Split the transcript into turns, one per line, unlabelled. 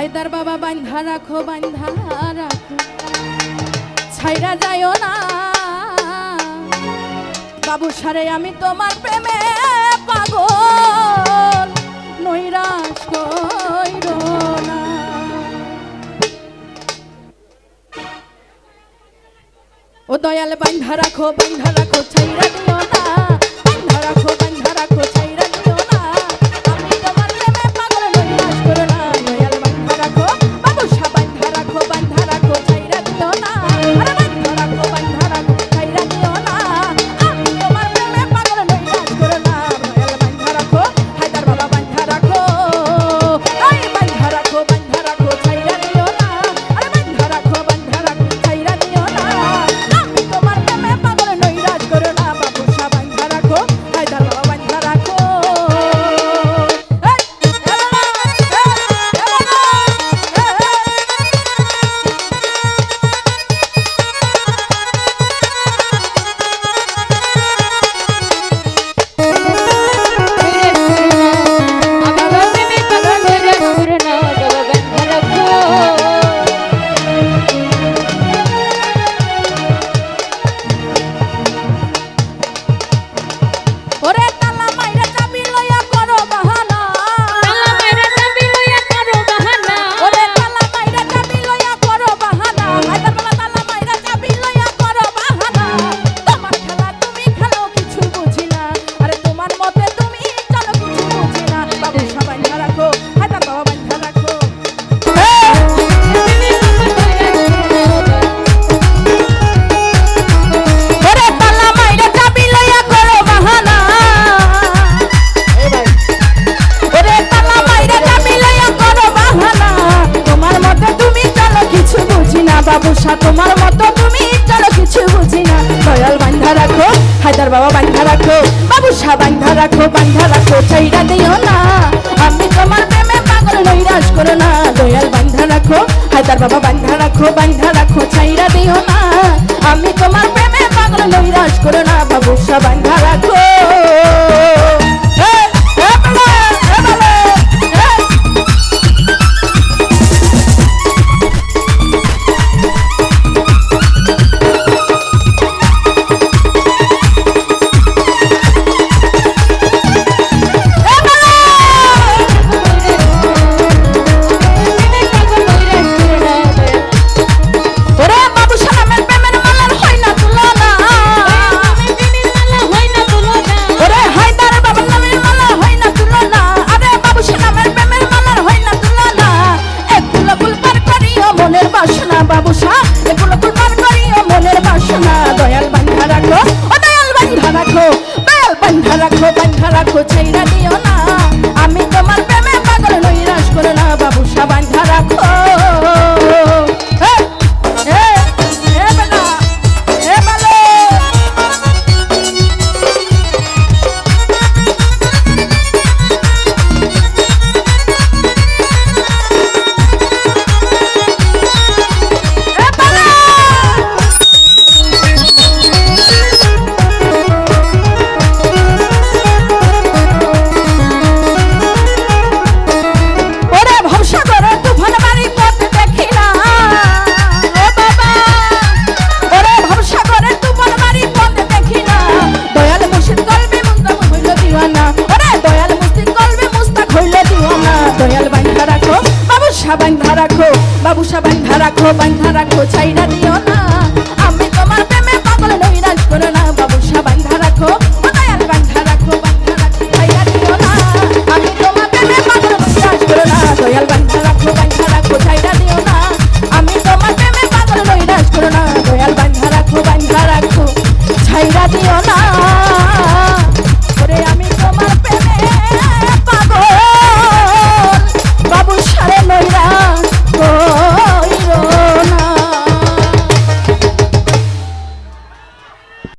হায়দার বাবা বান্ধা রাখো বান্ধা রাখো। ছাইরা যায় না। বাবু সারে, আমি তোমার প্রেমে পাগল। নৈরাশ কইর না। ও দয়াল বান্ধা রাখো বান্ধা রাখো, ছাইরা হায়দার বাবা বান্ধা রাখো বাবু শাহ বান্ধা রাখো বান্ধা রাখো চাইরা দিও না। আমি তোমার প্রেমে পাগল নৈরাজ করো না। দয়াল বান্ধা রাখো, হায়দার বাবা বান্ধা রাখো বান্ধা রাখো চাইরা দিও না। আমি তোমার প্রেমে পাগল নৈরাজ করো না। বাবু শাহ বান্ধা রাখো। সাবান ধারাখো বাবু সাবান ধারাখো বান ধারাখো ছাইরা দিও না। আমি